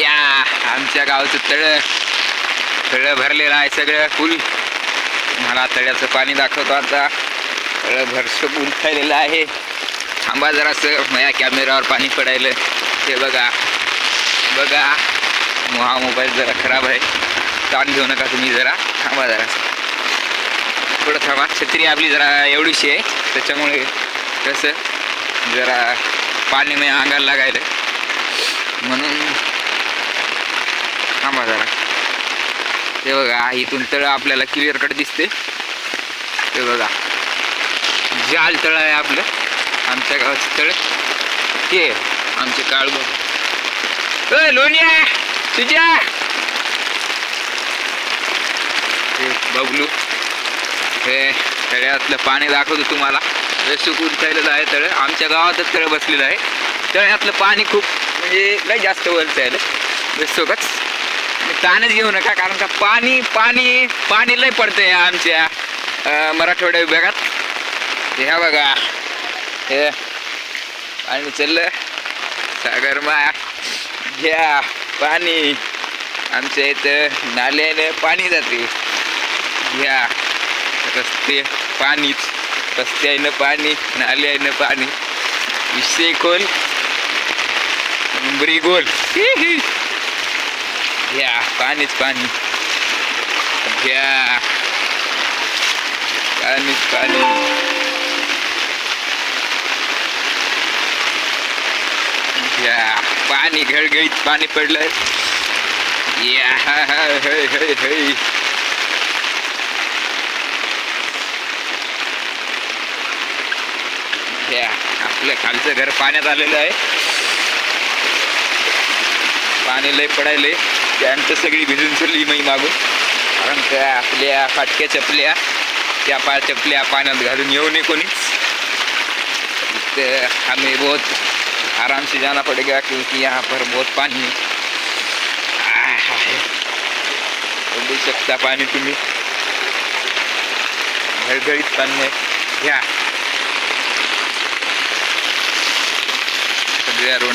या आमच्या गावचं तळ तळ भरलेलं आहे सगळं फुल. मला तळ्याचं पाणी दाखवतो आता. तळ भरसं उंचायलेलं आहे. थांबा जरासं माझ्या कॅमेरावर पाणी पडायलं. ते बघा. बघा. हा मोबाईल जरा खराब आहे. ताण घेऊ नका तुम्ही जरा. थांबा जरा. थोडं थांबा. छत्री आपली जरा एवढीशी आहे. त्याच्यामुळे कसं जरा पाणी नाही अंगाला लागायला म्हणून जरा ते बघा इथून तळ आपल्याला क्लिअर कट दिसते. ते बघा. जाल तळ आहे आपलं. आमच्या गावाचं तळ. ते आमचे काळबो अय लोणिया तुझ्या? हे बबलू. हे तळ्यातलं पाणी दाखवतो तुम्हाला. हे सुकून चाललेलं आहे तळ. आमच्या गावातच तळ बसलेलं आहे. तळ्यातलं पाणी खूप म्हणजे लय जास्त वर आहे बेसोबत ताणच घेऊ नका कारण का पाणी पाणी पाणी लय पडतंय आमच्या मराठवाड्या विभागात. ह्या बघा हे. पाणी चाललं. सागर मा घ्या पाणी. आमच्या इथं नाल्याने पाणी जाते. घ्या. रस्ते पाणीच रस्त्यानं पाणी नाल्यानं पाणी. विषय खोल. उंबरी गोल. घ्या पाणीच पाणी घ्या पाणीच पाणी घ्या पाणी घळघळीत पाणी पडलंय या हा. हा है घ्या आपलं खालचं घर पाण्यात आलेलं आहे. पाणी लय पडायले पॅन्ट सगळी भिजून चढली मी मागून. कारण त्या आपल्या फाटक्या चपल्या त्या पा चपल्या पाण्यात घालून येऊ नये कोणी तर आम्ही बहुत आराम से जाना पड़ेगा क्योंकि यहाँ पर बहुत पानी है बघू शकता पाणी तुम्ही. घळघळीत पाणी आहे. घ्या सगळ्या रोड